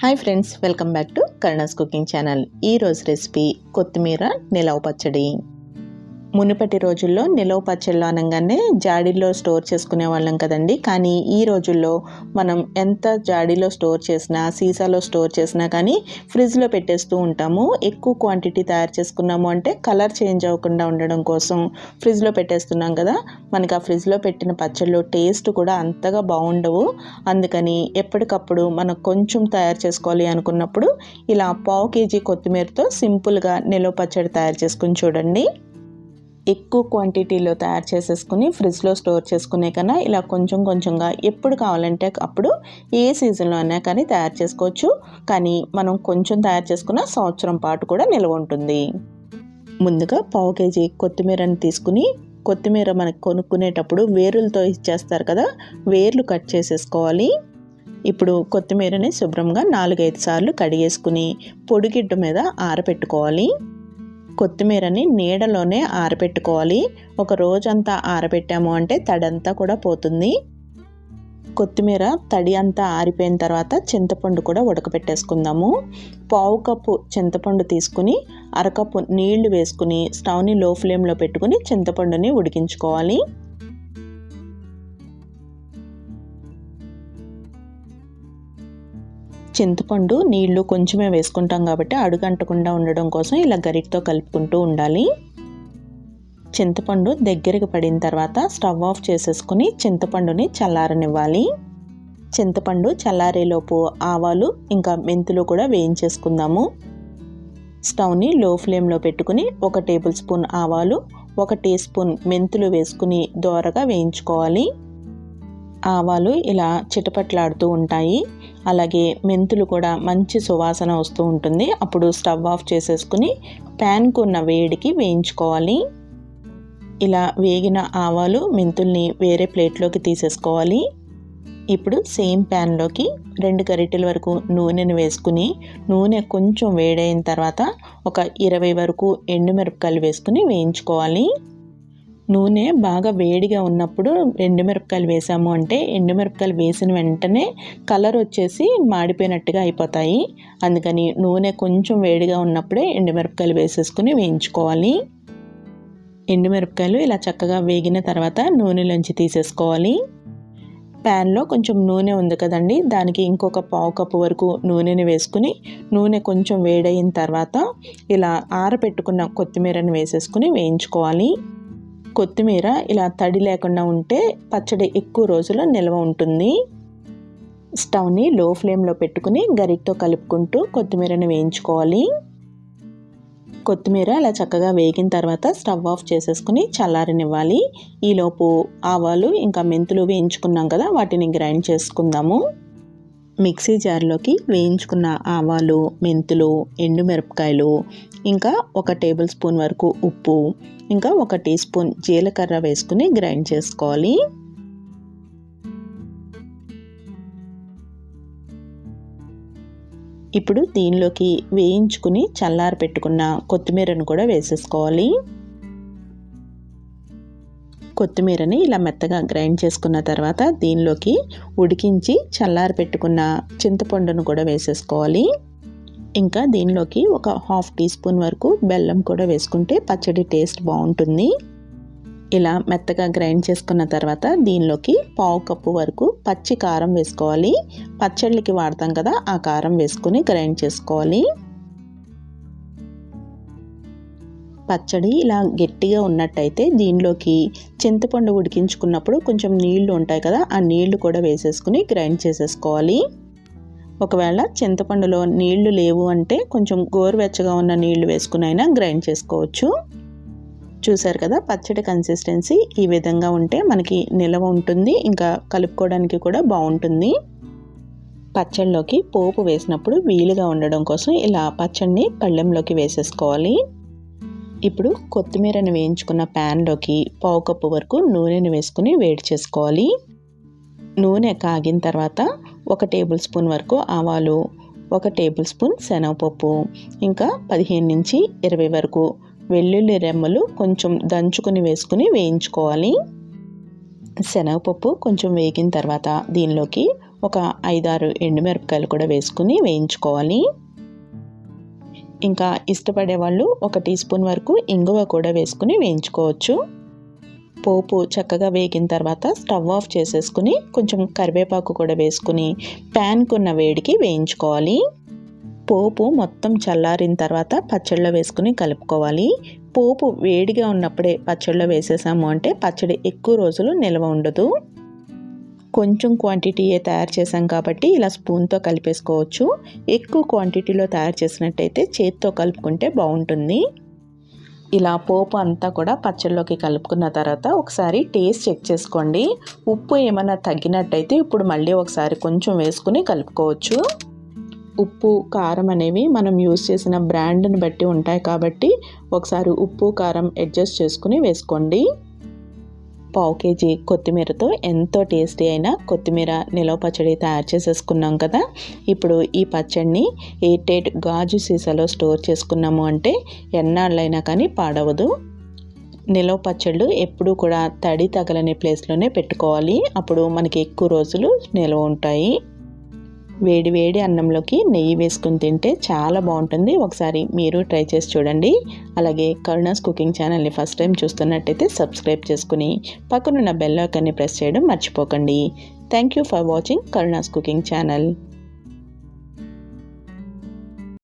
Hi friends welcome back to Karuna's cooking channel ఈరోజు recipe కొత్తిమీర నిలవ పచ్చడి. మునుపటి రోజుల్లో నిలవ పచ్చళ్ళు అనగానే జాడీల్లో స్టోర్ చేసుకునే వాళ్ళం కదండి. కానీ ఈ రోజుల్లో మనం ఎంత జాడీలో స్టోర్ చేసినా సీసాలో స్టోర్ చేసినా కానీ ఫ్రిడ్జ్లో పెట్టేస్తూ ఉంటాము. ఎక్కువ క్వాంటిటీ తయారు చేసుకున్నాము అంటే కలర్ చేంజ్ అవ్వకుండా ఉండడం కోసం ఫ్రిడ్జ్లో పెట్టేస్తున్నాం కదా. మనకి ఆ ఫ్రిడ్జ్లో పెట్టిన పచ్చళ్ళు టేస్ట్ కూడా అంతగా బాగుండవు. అందుకని ఎప్పటికప్పుడు మనం కొంచెం తయారు చేసుకోవాలి అనుకున్నప్పుడు ఇలా పావు కేజీ కొత్తిమీరతో సింపుల్గా నిలవ పచ్చడి తయారు చేసుకుని చూడండి. ఎక్కువ క్వాంటిటీలో తయారు చేసేసుకుని ఫ్రిడ్జ్లో స్టోర్ చేసుకునే కన్నా ఇలా కొంచెం కొంచెంగా ఎప్పుడు కావాలంటే అప్పుడు ఏ సీజన్లో అయినా కానీ తయారు చేసుకోవచ్చు. కానీ మనం కొంచెం తయారు చేసుకున్న సంవత్సరం పాటు కూడా నిల్వ ఉంటుంది. ముందుగా పావు కేజీ కొత్తిమీరని తీసుకుని కొత్తిమీర మనకు కొనుక్కునేటప్పుడు వేరులతో ఇచ్చేస్తారు కదా వేర్లు కట్ చేసేసుకోవాలి. ఇప్పుడు కొత్తిమీరని శుభ్రంగా నాలుగైదు సార్లు కడిగేసుకుని పొడిగిడ్డు మీద ఆరబెట్టుకోవాలి కొత్తిమీరని నీడలోనే ఆరబెట్టుకోవాలి. ఒక రోజంతా ఆరబెట్టాము అంటే తడంతా కూడా పోతుంది. కొత్తిమీర తడి అంతా ఆరిపోయిన తర్వాత చింతపండు కూడా ఉడకపెట్టేసుకుందాము పావు కప్పు చింతపండు తీసుకుని అరకప్పు నీళ్ళు వేసుకుని స్టవ్ని లో ఫ్లేమ్లో పెట్టుకుని చింతపండుని ఉడికించుకోవాలి. చింతపండు నీళ్ళు కొంచెమే వేసుకుంటాం కాబట్టి అడుగంటకుండా ఉండడం కోసం ఇలా గరిటతో కలుపుకుంటూ ఉండాలి. చింతపండు దగ్గరికి పడిన తర్వాత స్టవ్ ఆఫ్ చేసేసుకుని చింతపండుని చల్లారనివ్వాలి. చింతపండు చల్లారేలోపు ఆవాలు ఇంకా మెంతులు కూడా వేయించేసుకుందాము. స్టవ్ని లో ఫ్లేమ్లో పెట్టుకుని ఒక టేబుల్ స్పూన్ ఆవాలు ఒక టీ స్పూన్ మెంతులు వేసుకుని దోరగా వేయించుకోవాలి. ఆవాలు ఇలా చిటపట్లాడుతూ ఉంటాయి. అలాగే మెంతులు కూడా మంచి సువాసన వస్తూ ఉంటుంది. అప్పుడు స్టవ్ ఆఫ్ చేసేసుకుని ప్యాన్కు ఉన్న వేడికి వేయించుకోవాలి. ఇలా వేగిన ఆవాలు మెంతుల్ని వేరే ప్లేట్లోకి తీసేసుకోవాలి. ఇప్పుడు సేమ్ ప్యాన్లోకి రెండు గరిటెల వరకు నూనెను వేసుకుని నూనె కొంచెం వేడైన తర్వాత ఒక ఇరవై వరకు ఎండుమిరపకాయలు వేసుకుని వేయించుకోవాలి. నూనె బాగా వేడిగా ఉన్నప్పుడు ఎండుమిరపకాయలు వేసాము అంటే ఎండుమిరపకాయలు వేసిన వెంటనే కలర్ వచ్చేసి మాడిపోయినట్టుగా అయిపోతాయి. అందుకని నూనె కొంచెం వేడిగా ఉన్నప్పుడే ఎండుమిరపకాయలు వేసేసుకుని వేయించుకోవాలి. ఎండుమిరపకాయలు ఇలా చక్కగా వేగిన తర్వాత నూనెలోంచి తీసేసుకోవాలి. ప్యాన్లో కొంచెం నూనె ఉంది కదండి దానికి ఇంకొక పావు కప్పు వరకు నూనెని వేసుకుని నూనె కొంచెం వేడైన తర్వాత ఇలా ఆరపెట్టుకున్న కొత్తిమీరని వేసేసుకుని వేయించుకోవాలి. కొత్తిమీర ఇలా తడి లేకుండా ఉంటే పచ్చడి ఎక్కువ రోజులు నిల్వ ఉంటుంది. స్టవ్ని లో ఫ్లేమ్లో పెట్టుకుని గరిటతో కలుపుకుంటూ కొత్తిమీరని వేయించుకోవాలి. కొత్తిమీర అలా చక్కగా వేగిన తర్వాత స్టవ్ ఆఫ్ చేసేసుకుని చల్లారనివ్వాలి. ఈలోపు ఆవాలు ఇంకా మెంతులు వేయించుకున్నాం కదా వాటిని గ్రైండ్ చేసుకుందాము. మిక్సీ జార్లోకి వేయించుకున్న ఆవాలు మెంతులు ఎండుమిరపకాయలు ఇంకా ఒక టేబుల్ స్పూన్ వరకు ఉప్పు ఇంకా ఒక టీ స్పూన్ జీలకర్ర వేసుకుని గ్రైండ్ చేసుకోవాలి. ఇప్పుడు దీనిలోకి వేయించుకుని చల్లారి పెట్టుకున్న కొత్తిమీరను కూడా వేసేసుకోవాలి. కొత్తిమీరని ఇలా మెత్తగా గ్రైండ్ చేసుకున్న తర్వాత దీనిలోకి ఉడికించి చల్లారి పెట్టుకున్న చింతపండును కూడా వేసేసుకోవాలి. ఇంకా దీనిలోకి ఒక హాఫ్ టీ స్పూన్ వరకు బెల్లం కూడా వేసుకుంటే పచ్చడి టేస్ట్ బాగుంటుంది. ఇలా మెత్తగా గ్రైండ్ చేసుకున్న తర్వాత దీనిలోకి పావు కప్పు వరకు పచ్చి కారం వేసుకోవాలి. పచ్చళ్ళకి వాడతాం కదా ఆ కారం వేసుకుని గ్రైండ్ చేసుకోవాలి. పచ్చడి ఇలా గట్టిగా ఉన్నట్టయితే దీనిలోకి చింతపండు ఉడికించుకున్నప్పుడు కొంచెం నీళ్ళు ఉంటాయి కదా ఆ నీళ్ళు కూడా వేసేసుకుని గ్రైండ్ చేసేసుకోవాలి. ఒకవేళ చింతపండులో నీళ్ళు లేవు అంటే కొంచెం గోరువెచ్చగా ఉన్న నీళ్ళు వేసుకుని అయినా గ్రైండ్ చేసుకోవచ్చు. చూసారు కదా పచ్చడి కన్సిస్టెన్సీ ఈ విధంగా ఉంటే మనకి నిలవ ఉంటుంది ఇంకా కలుపుకోవడానికి కూడా బాగుంటుంది. పచ్చడిలోకి పోపు వేసినప్పుడు వీలుగా ఉండడం కోసం ఇలా పచ్చడిని పళ్ళెంలోకి వేసేసుకోవాలి. ఇప్పుడు కొత్తిమీరని వేయించుకున్న ప్యాన్లోకి పావు కప్పు వరకు నూనెను వేసుకుని వేడి చేసుకోవాలి. నూనె కాగిన తర్వాత ఒక టేబుల్ స్పూన్ వరకు ఆవాలు ఒక టేబుల్ స్పూన్ శనగపప్పు ఇంకా పదిహేను నుంచి ఇరవై వరకు వెల్లుల్లి రెమ్మలు కొంచెం దంచుకుని వేసుకుని వేయించుకోవాలి. శనగపప్పు కొంచెం వేగిన తర్వాత దీనిలోకి ఒక ఐదారు ఎండుమిరపకాయలు కూడా వేసుకుని వేయించుకోవాలి. ఇంకా ఇష్టపడే వాళ్ళు ఒక టీ స్పూన్ వరకు ఇంగువ కూడా వేసుకుని వేయించుకోవచ్చు. పోపు చక్కగా వేగిన తర్వాత స్టవ్ ఆఫ్ చేసేసుకుని కొంచెం కరివేపాకు కూడా వేసుకుని ప్యాన్కున్న వేడికి వేయించుకోవాలి. పోపు మొత్తం చల్లారిన తర్వాత పచ్చళ్ళలో వేసుకుని కలుపుకోవాలి. పోపు వేడిగా ఉన్నప్పుడే పచ్చళ్ళలో వేసేసాము అంటే పచ్చడి ఎక్కువ రోజులు నిల్వ ఉండదు. కొంచెం క్వాంటిటీయే తయారు చేసాం కాబట్టి ఇలా స్పూన్తో కలిపేసుకోవచ్చు. ఎక్కువ క్వాంటిటీలో తయారు చేసినట్టయితే చేత్తో కలుపుకుంటే బాగుంటుంది. ఇలా పోపు అంతా కూడా పచ్చళ్ళలోకి కలుపుకున్న తర్వాత ఒకసారి టేస్ట్ చెక్ చేసుకోండి. ఉప్పు ఏమైనా తగ్గినట్టయితే ఇప్పుడు మళ్ళీ ఒకసారి కొంచెం వేసుకుని కలుపుకోవచ్చు. ఉప్పు కారం అనేవి మనం యూస్ చేసిన బ్రాండ్ని బట్టి ఉంటాయి కాబట్టి ఒకసారి ఉప్పు కారం అడ్జస్ట్ చేసుకుని వేసుకోండి. పావు కేజీ కొత్తిమీరతో ఎంతో టేస్టీ అయిన కొత్తిమీర నిలవ పచ్చడి తయారు చేసేసుకున్నాం కదా. ఇప్పుడు ఈ పచ్చడిని ఎయిటెడ్ గాజు సీసాలో స్టోర్ చేసుకున్నాము అంటే ఎన్నాళ్ళైనా కానీ పాడవదు. నిలవ పచ్చళ్ళు ఎప్పుడూ కూడా తడి తగలని ప్లేస్లోనే పెట్టుకోవాలి. అప్పుడు మనకి ఎక్కువ రోజులు నిల్వ ఉంటాయి. వేడి వేడి అన్నంలోకి నెయ్యి వేసుకుని తింటే చాలా బాగుంటుంది. ఒకసారి మీరు ట్రై చేసి చూడండి. అలాగే కరుణాస్ కుకింగ్ ఛానల్ని ఫస్ట్ టైం చూస్తున్నట్టయితే సబ్స్క్రైబ్ చేసుకుని పక్కనున్న బెల్ ఐకాన్ని ప్రెస్ చేయడం మర్చిపోకండి. Thank you for watching Karuna's cooking channel.